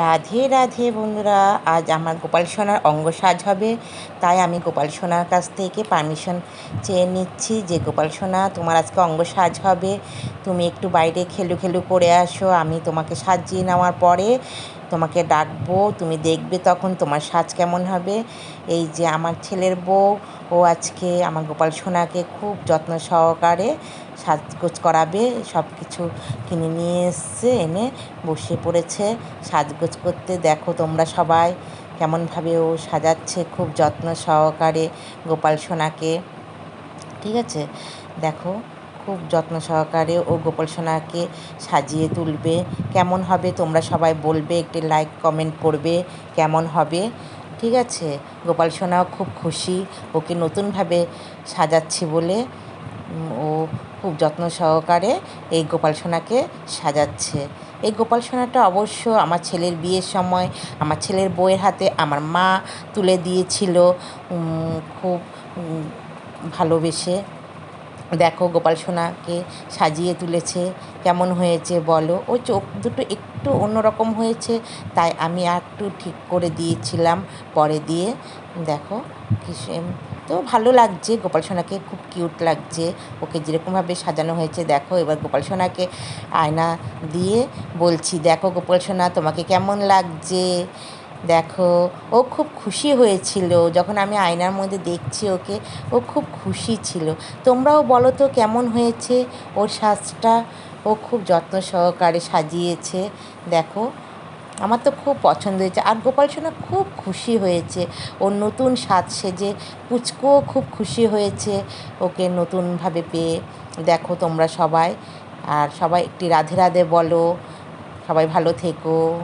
রাধে রাধে বন্ধুরা, আজ আমার গোপাল সোনার অঙ্গ সাজ হবে। তাই আমি গোপাল সোনার কাছ থেকে পারমিশন চেয়ে নিচ্ছি যে, গোপাল সোনা, তোমার আজকে অঙ্গ সাজ হবে। তুমি একটু বাইরে খেলু খেলু করে আসো, আমি তোমাকে সাজিয়ে নেওয়ার পরে তোমাকে ডাকবো, তুমি দেখবে তখন তোমার সাজ কেমন হবে। এই যে আমার ছেলের বউ, ও আজকে আমার গোপাল সোনাকে খুব যত্ন সহকারে সাজগোজ করাবে সব কিছু কিনে নিয়ে এসছে, এনে বসে পড়েছে সাজগোজ করতে। দেখো তোমরা সবাই কেমনভাবে ও সাজাচ্ছে, খুব যত্ন সহকারে গোপাল সোনাকে। ঠিক আছে? দেখো খুব যত্ন সহকারে ও গোপাল সোনাকে সাজিয়ে তুলবে। কেমন হবে তোমরা সবাই বলবে, একটি লাইক কমেন্ট করবে কেমন হবে। ঠিক আছে? গোপাল সোনাও খুব খুশি, ওকে নতুনভাবে সাজাচ্ছি বলে ও খুব যত্ন সহকারে এই গোপাল সোনাকে সাজাচ্ছে। এই গোপাল সোনাটা অবশ্য আমার ছেলের বিয়ের সময়, আমার ছেলের বইয়ের হাতে আমার মা তুলে দিয়েছিল। খুব ভালোবেসে। দেখো গোপাল সোনাকে সাজিয়ে তুলেছে, কেমন হয়েছে বলো? ও চোখ দুটো একটু অন্যরকম হয়েছে, তাই আমি একটু ঠিক করে দিয়েছিলাম পরে দিয়ে। দেখো তো ভালো লাগছে, গোপাল সোনাকে খুব কিউট লাগছে, ওকে যেরকমভাবে সাজানো হয়েছে, দেখো। এবার গোপাল সোনাকে আয়না দিয়ে বলছি, দেখো গোপাল সোনা, তোমাকে কেমন লাগছে? দেখো, ও খুব খুশি হয়েছিল। যখন আমি আয়নার মধ্যে দেখছি ওকে, ও খুব খুশি ছিল। তোমরাও বলো তো কেমন হয়েছে? ওর সাজটা ও খুব যত্ন সহকারে সাজিয়েছে। দেখো, আমার তো খুব পছন্দ হয়েছে। আর গোপাল সোনা খুব খুশি হয়েছে। ওর নতুন সাজ সেজে পুচকুও খুব খুশি হয়েছে ওকে নতুনভাবে পেয়ে। দেখো তোমরা সবাই। আর সবাই একটি রাধে রাধে বলো। সবাই ভালো থেকো।